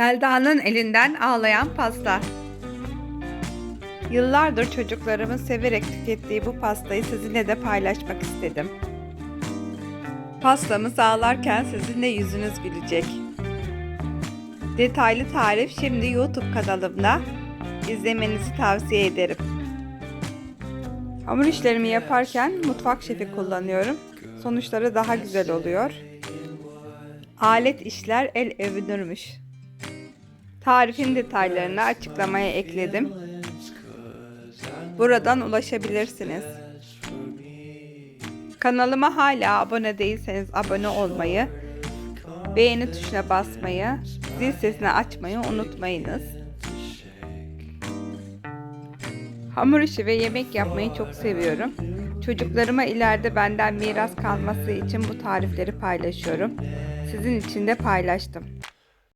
Selda'nın elinden ağlayan pasta. Yıllardır çocuklarımın severek tükettiği bu pastayı sizinle de paylaşmak istedim. Pastamız ağlarken sizin de yüzünüz gülecek. Detaylı tarif şimdi YouTube kanalımda. İzlemenizi tavsiye ederim. Hamur işlerimi yaparken mutfak şefi kullanıyorum. Sonuçları daha güzel oluyor. Alet işler el övünürmüş. Tarifin detaylarını açıklamaya ekledim. Buradan ulaşabilirsiniz. Kanalıma hala abone değilseniz abone olmayı, beğeni tuşuna basmayı, zil sesini açmayı unutmayınız. Hamur işi ve yemek yapmayı çok seviyorum. Çocuklarıma ileride benden miras kalması için bu tarifleri paylaşıyorum. Sizin için de paylaştım.